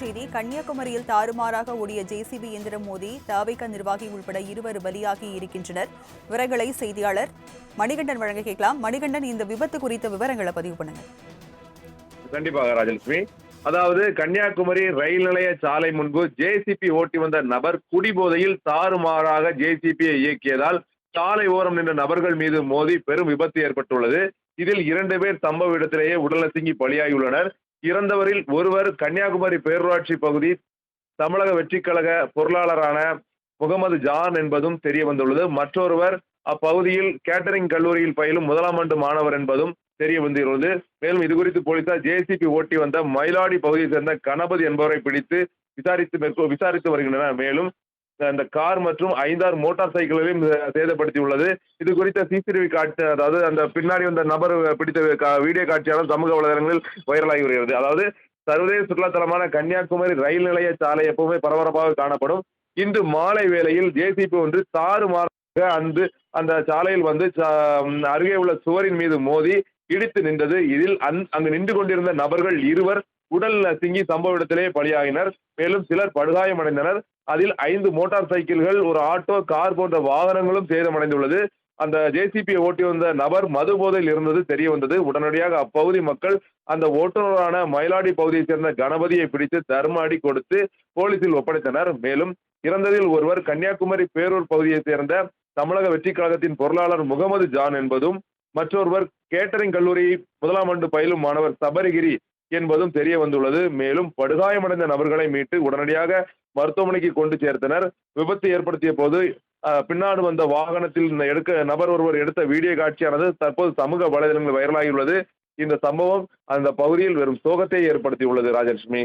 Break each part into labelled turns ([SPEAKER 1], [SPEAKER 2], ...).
[SPEAKER 1] செய்தி கன்னியாகுமரியில் தாறுமாறாக ஓடிய ஜேசிபி இயந்திரம் மோதி தாவிக நிர்வாகி உள்பட இருவர் பலியாகி இருக்கின்றனர். விவரங்களை செய்தியாளர் மணிகண்டன் வழங்க கேட்கலாம். மணிகண்டன் இந்த விபத்து குறித்த விவரங்களை பதிவு பண்ணுங்க
[SPEAKER 2] கண்டிப்பாக ராஜலட்சுமி. அதாவது கன்னியாகுமரி ரயில் நிலைய சாலை முன்பு ஜேசிபி ஓட்டி வந்த நபர் குடிபோதையில் தாறுமாறாக ஜேசிபியை இயக்கியதால் சாலை ஓரம் நின்ற நபர்கள் மீது மோதி பெரும் விபத்து ஏற்பட்டுள்ளது. இதில் இரண்டு பேர் சம்பவ இடத்திலேயே உடல் நசுங்கி பலியாகியுள்ளனர். இறந்தவரில் ஒருவர் கன்னியாகுமரி பேரூராட்சி பகுதி தமிழக வெற்றிக்கழக பொருளாளரான முகமது ஜான் என்பதும் தெரிய வந்துள்ளது. மற்றொருவர் அப்பகுதியில் கேட்டரிங் கல்லூரியில் பயிலும் முதலாம் ஆண்டு மாணவர் என்பதும் தெரிய வந்துள்ளது. மேலும் இது குறித்து போலீசார் ஜேசிபி ஓட்டி வந்த மயிலாடி பகுதியைச் சேர்ந்த கணபதி என்பவரை பிடித்து விசாரித்து மேற்கொ விசாரித்து வருகின்றனர். மேலும் அந்த கார் மற்றும் ஐந்தாறு மோட்டார் சைக்கிளையும் சேதப்படுத்தியுள்ளது. இது குறித்த சிசிடிவி காட்சி அதாவது அந்த பின்னாடி வந்த நபர் பிடித்த கா- வீடியோ காட்சியான சமூக வலைதளங்களில் வைரலாகி வருகிறது. அதாவது சர்வதேச சுற்றுலாத்தலமான கன்னியாகுமரி ரயில் நிலைய சாலை எப்பவுமே பரபரப்பாக காணப்படும். இன்று மாலை வேளையில் ஜேசிபி ஒன்று தாறுமாறாக அந்த அந்த சாலையில் வந்து சா- அருகே உள்ள சுவரின் மீது மோதி இடித்து நின்றது. இதில் அந்- அங்கு நின்று கொண்டிருந்த நபர்கள் இருவர் உடல் சிங்கி சம்பவ இடத்திலே பலியாகினர். மேலும் சிலர் படுகாயமடைந்தனர். அதில் ஐந்து மோட்டார் சைக்கிள்கள் ஒரு ஆட்டோ கார் போன்ற வாகனங்களும் சேதமடைந்துள்ளது. அந்த ஜேசிபியை ஓட்டி வந்த நபர் மது போதையில் இருந்தது தெரிய வந்தது. உடனடியாக அப்பகுதி மக்கள் அந்த ஓட்டுநரான மயிலாடி பகுதியைச் சேர்ந்த கணபதியை பிடித்து தர்ம அடி கொடுத்து போலீசில் ஒப்படைத்தனர். மேலும் இறந்ததில் ஒருவர் கன்னியாகுமரி பேரூர் பகுதியைச் சேர்ந்த தமிழக வெற்றி கழகத்தின் பொருளாளர் முகமது ஜான் என்பதும் மற்றொருவர் கேட்டரிங் கல்லூரி முதலாம் ஆண்டு பயிலும் மாணவர் சபரிகிரி என்பதும் தெரிய வந்துள்ளது. மேலும் படுகாயமடைந்த நபர்களை மீட்டு உடனடியாக மருத்துவமனைக்கு கொண்டு சேர்த்தனர். விபத்து ஏற்படுத்திய போது பின்னாடு வந்த வாகனத்தில் இந்த எடுக்க நபர் ஒருவர் எடுத்த வீடியோ காட்சியானது தற்போது சமூக வலைதளங்களில் வைரலாகியுள்ளது. இந்த சம்பவம் அந்த பகுதியில் வெறும் சோகத்தை ஏற்படுத்தியுள்ளது ராஜலட்சுமி.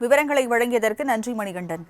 [SPEAKER 1] விவரங்களை வழங்கியதற்கு நன்றி மணிகண்டன்.